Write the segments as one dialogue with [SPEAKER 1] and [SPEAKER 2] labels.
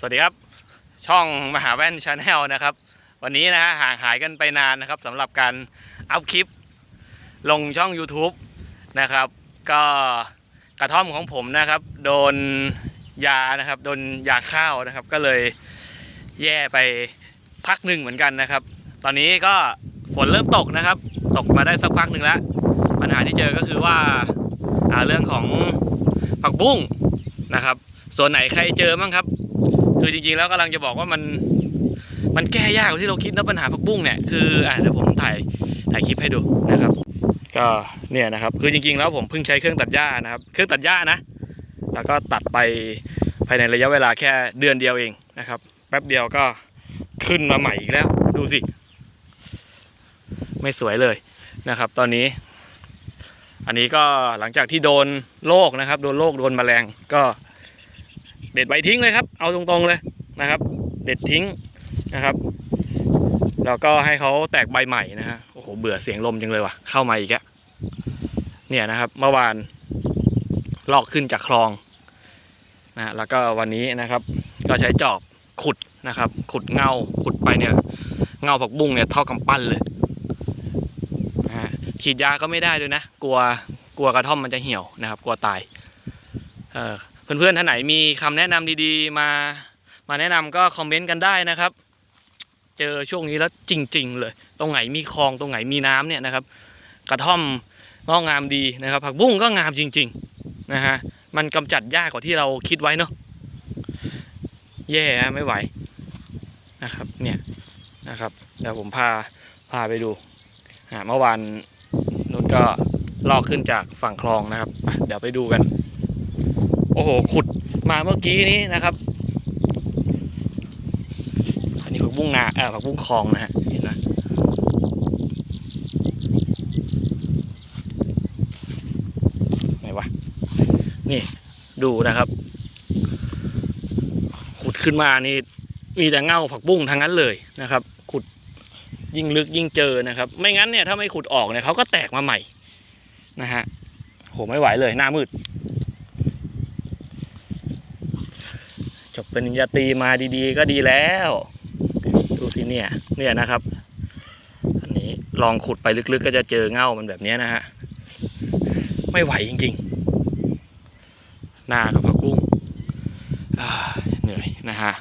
[SPEAKER 1] สวัสดีครับ ช่องมหาแว่นชาแนลนะครับ วันนี้นะฮะห่างหายกันไปนานนะครับสำหรับการอัพคลิป ลงช่อง YouTube นะครับ ก็กระท่อมของผมนะครับ โดนยานะครับโดนยาข้าวนะครับ ก็เลยแย่ไปพักหนึ่งเหมือนกันนะครับ ตอนนี้ก็ฝนเริ่มตกนะครับ ตกมาได้สักพักหนึ่งแล้ว ปัญหาที่เจอก็คือว่าาเรื่องของผักบุ้งนะครับ ส่วนไหนใครเจอบ้างครับ คือจริงๆแล้วกำลังจะบอกว่ามันมันแก้ยากกว่าที่เราคิดนะปัญหาผักบุ้งเนี่ยคืออ่าเดี๋ยวผมถ่ายถ่ายคลิปให้ดูนะครับ ก็เนี่ยนะครับ คือจริงๆแล้วผมเพิ่งใช้เครื่องตัดหญ้านะครับ เครื่องตัดหญ้านะ แล้วก็ตัดไปภายในระยะเวลาแค่เดือนเดียวเองนะครับ แป๊บเดียวก็ขึ้นมาใหม่อีกแล้ว ดูสิ ไม่สวยเลยนะครับ ตอนนี้ อันนี้ก็หลังจากที่โดนโรคนะครับ โดนโรคโดนแมลงก็ เด็ดใบทิ้งเลยครับ เอาตรงๆเลยนะครับ เด็ดทิ้งนะครับแล้วก็ให้เขาแตกใบใหม่นะฮะโอ้โหเบื่อเสียงลมจังเลยว่ะเข้ามาอีกอะเนี่ยนะครับเมื่อวานลอกขึ้นจากคลองนะแล้วก็วันนี้นะครับ ก็ใช้จอบขุดนะครับ ขุดเงาขุดไปเนี่ยเงาผักบุ้งเนี่ยเท่ากำปั้นเลยนะฮะฉีดยาก็ไม่ได้ด้วยนะ กลัวกลัวกระท่อมมันจะเหี่ยวนะครับ กลัวตายเออ เพื่อนๆท่านไหนมีคำแนะนำดีๆ มามาแนะนำก็คอมเมนต์กันได้นะครับ เจอช่วงนี้แล้วจริง ๆ เลย ตรงไหนมีคลองตรงไหนมีน้ำเนี่ยนะครับ กระท่อมก็งามดีนะครับ ผักบุ้งก็งามจริง ๆนะฮะมันกำจัดยากกว่าที่เราคิดไว้เนาะแย่ไม่ไหวนะครับเนี่ยนะครับเดี๋ยวผมพาพาไปดูเมื่อวานนุชก็ลอกขึ้นจากฝั่งคลองนะครับ เดี๋ยวไปดูกัน อ้โห ขุดมาเมื่อกี้นี้นะครับ อันนี้ผักบุ้งนาเออผักบุ้งคลองนะฮะเห็นไหมไหนวะ นี่ดูนะครับ ขุดขึ้นมานี่มีแต่เง่าผักบุ้งทั้งนั้นเลยนะครับ ขุดยิ่งลึกยิ่งเจอนะครับ ไม่งั้นเนี่ยถ้าไม่ขุดออกเนี่ยเขาก็แตกมาใหม่นะฮะโหไม่ไหวเลยหน้ามืด จบปริญาตรีมาดีๆ ก็ดีแล้ว ดูสิเนี่ย เนี่ยนะครับ อันนี้ลองขุดไปลึกๆ ก็จะเจอเง่ามันแบบนี้นะฮะ ไม่ไหวจริงๆ หน้ากับผักบุ้งเหนื่อยนะฮะ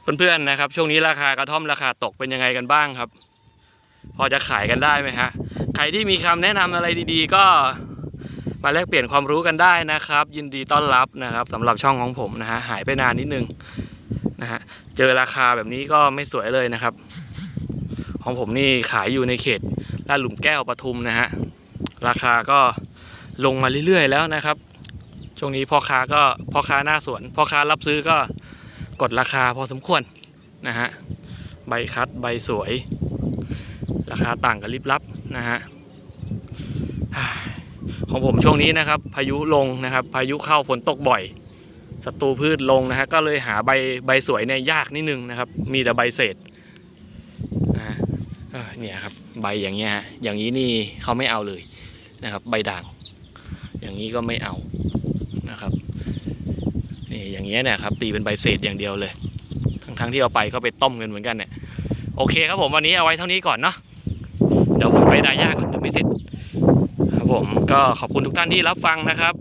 [SPEAKER 1] เพื่อนๆนะครับ ช่วงนี้ราคากระท่อมราคาตกเป็นยังไงกันบ้างครับ พอจะขายกันได้ไหมฮะ ใครที่มีคำแนะนำอะไรดีๆ ก็ มาแลกเปลี่ยนความรู้กันได้นะครับ ยินดีต้อนรับนะครับสำหรับช่องของผมนะฮะหายไปนานนิดนึงนะฮะเจอราคาแบบนี้ก็ไม่สวยเลยนะครับ ของผมนี่ขายอยู่ในเขตลาดหลุมแก้วปทุมนะฮะราคาก็ลงมาเรื่อยๆแล้วนะครับ ช่วงนี้พ่อค้าก็พ่อค้าหน้าสวนพ่อค้ารับซื้อก็กดราคาพอสมควรนะฮะใบคัดใบสวย ราคาต่างกันลิบลับนะฮะ ของผมช่วงนี้นะครับ พายุลงนะครับ พายุเข้าฝนตกบ่อยศัตรูพืชลงนะฮะก็เลยหาใบใบสวยเนี่ยยากนิดนึงนะครับ มีแต่ใบเศษนะเนี่ยครับใบอย่างเงี้ยฮะอย่างนี้นี่เขาไม่เอาเลยนะครับ ใบด่าง อย่างนี้ก็ไม่เอานะครับนี่อย่างเงี้ยเนี่ยครับตีเป็นใบเศษอย่างเดียวเลย ทั้งทั้งๆที่เอาไปก็ไปต้มกันเหมือนกันเนี่ยโอเคครับผมวันนี้เอาไว้เท่านี้ก่อนเนาะเดี๋ยวผมไปดายาก่อนเดี๋ยวไม่เสร็จ ผมก็ขอบคุณทุกท่านที่รับฟังนะครับ